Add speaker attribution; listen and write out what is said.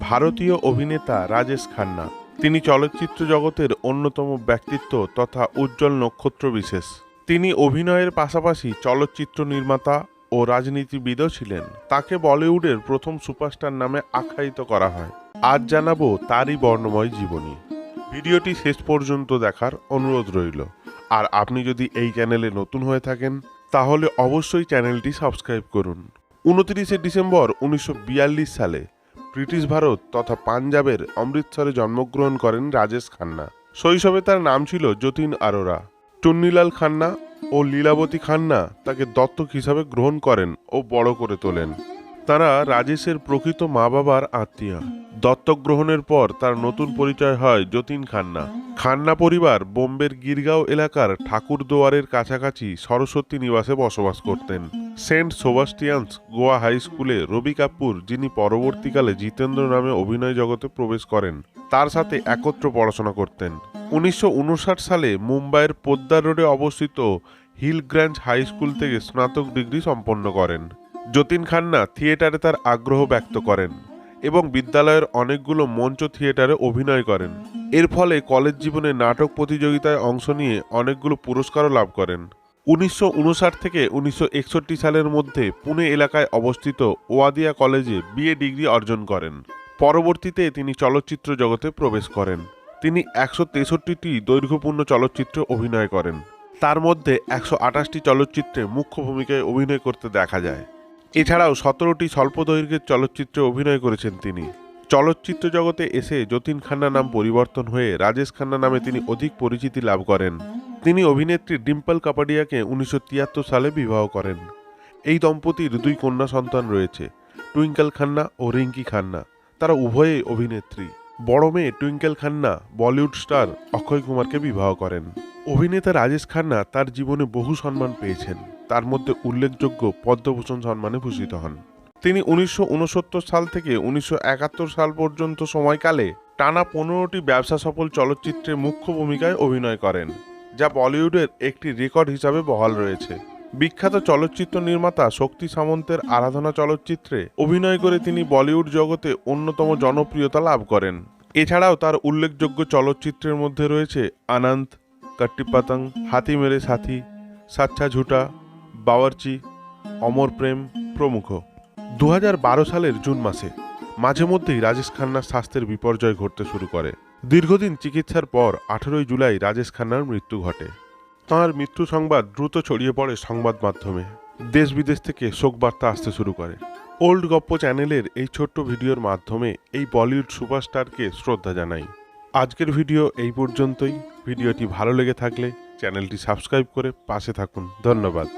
Speaker 1: ভারতীয় অভিনেতা রাজেশ খান্না। তিনি চলচ্চিত্র জগতের অন্যতম ব্যক্তিত্ব তথা উজ্জ্বল নক্ষত্র বিশেষ। তিনি অভিনয়ের পাশাপাশি চলচ্চিত্র নির্মাতা ও রাজনীতিবিদও ছিলেন। তাকে বলিউডের প্রথম সুপারস্টার নামে আখ্যায়িত করা হয়। আজ জানাব তারই বর্ণময় জীবনী। ভিডিওটি শেষ পর্যন্ত দেখার অনুরোধ রইল। আর আপনি যদি এই চ্যানেলে নতুন হয়ে থাকেন, তাহলে অবশ্যই চ্যানেলটি সাবস্ক্রাইব করুন। উনত্রিশে ডিসেম্বর উনিশশো বিয়াল্লিশ সালে ব্রিটিশ ভারত তথা পাঞ্জাবের অমৃতসরে জন্মগ্রহণ করেন রাজেশ খান্না। শৈশবে তার নাম ছিল যতীন আরোরা। টুন্নিলাল খান্না ও লীলাবতী খান্না তাকে দত্তক হিসাবে গ্রহণ করেন ও বড় করে তোলেন। তারা রাজেশের প্রকৃত মা বাবার আত্মীয়। দত্তক গ্রহণের পর তার নতুন পরিচয় হয় যতীন খান্না। খান্না পরিবার বোম্বের গিরগাঁও এলাকার ঠাকুরদুয়ারের কাছাকাছি সরস্বতী নিবাসে বসবাস করতেন। সেন্ট সোবাস্টিয়ান্স গোয়া হাই স্কুলে রবি কাপুর, যিনি পরবর্তীকালে জিতেন্দ্র নামে অভিনয় জগতে প্রবেশ করেন, তার সাথে একত্র পড়াশোনা করতেন। উনিশশো উনষাট সালে মুম্বাইয়ের পোদ্দার রোডে অবস্থিত হিলগ্র্যাঞ্জ হাই স্কুল থেকে স্নাতক ডিগ্রি সম্পন্ন করেন। যতীন খান্না থিয়েটারে তার আগ্রহ ব্যক্ত করেন এবং বিদ্যালয়ের অনেকগুলো মঞ্চ থিয়েটারে অভিনয় করেন। এর ফলে কলেজ জীবনে নাটক প্রতিযোগিতায় অংশ নিয়ে অনেকগুলো পুরস্কারও লাভ করেন। উনিশশো উনষাট থেকে উনিশশো একষট্টি সালের মধ্যে পুনে এলাকায় অবস্থিত ওয়াদিয়া কলেজে বিএ ডিগ্রি অর্জন করেন। পরবর্তীতে তিনি চলচ্চিত্র জগতে প্রবেশ করেন। তিনি একশো তেষট্টিটি দৈর্ঘ্যপূর্ণ চলচ্চিত্রে অভিনয় করেন। তার মধ্যে একশো চলচ্চিত্রে মুখ্য ভূমিকায় অভিনয় করতে দেখা যায়। এছাড়াও সতেরোটি স্বল্প দৈর্ঘ্যের চলচ্চিত্রে অভিনয় করেছেন তিনি। চলচ্চিত্র জগতে এসে যতীন খান্না নাম পরিবর্তন হয়ে রাজেশ খান্না নামে তিনি অধিক পরিচিতি লাভ করেন। তিনি অভিনেত্রী ডিম্পল কাপাডিয়াকে উনিশশো তিয়াত্তর সালে বিবাহ করেন। এই দম্পতির দুই কন্যা সন্তান রয়েছে, টুইঙ্কেল খান্না ও রিঙ্কি খান্না। তারা উভয়েই অভিনেত্রী। বড় মেয়ে টুইঙ্কেল খান্না বলিউড স্টার অক্ষয় কুমারকে বিবাহ করেন। অভিনেতা রাজেশ খান্না তার জীবনে বহু সম্মান পেয়েছেন। তার মধ্যে উল্লেখযোগ্য পদ্মভূষণ সম্মানে ভূষিত হন। তিনি উনিশশো উনসত্তর সাল থেকে উনিশশো একাত্তর সাল পর্যন্ত সময়কালে টানা পনেরোটি ব্যবসা সফল চলচ্চিত্রে মুখ্য ভূমিকায় অভিনয় করেন, যা বলিউডের একটি রেকর্ড হিসাবে বহাল রয়েছে। বিখ্যাত চলচ্চিত্র নির্মাতা শক্তি সামন্তের আরাধনা চলচ্চিত্রে অভিনয় করে তিনি বলিউড জগতে অন্যতম জনপ্রিয়তা লাভ করেন। এছাড়াও তার উল্লেখযোগ্য চলচ্চিত্রের মধ্যে রয়েছে আনন্দ কট্টিপাতং হাতি মেরে সাথী, সাচ্চা ঝুটা বাওয়ারচি, অমর প্রেম প্রমুখ। দু হাজার বারো সালের জুন মাসে মাঝে মধ্যেই রাজেশ খান্নার স্বাস্থ্যের বিপর্যয় ঘটতে শুরু করে। দীর্ঘদিন চিকিৎসার পর আঠেরোই জুলাই রাজেশ খান্নার মৃত্যু ঘটে। তাঁর মৃত্যু সংবাদ দ্রুত ছড়িয়ে পড়ে সংবাদ মাধ্যমে। দেশ বিদেশ থেকে শোকবার্তা আসতে শুরু করে। ওল্ড গপ্প চ্যানেলের এই ছোট্ট ভিডিওর মাধ্যমে এই বলিউড সুপারস্টারকে শ্রদ্ধা জানাই। আজকের ভিডিও এই পর্যন্তই। ভিডিওটি ভালো লেগে থাকলে চ্যানেলটি সাবস্ক্রাইব করে পাশে থাকুন। ধন্যবাদ।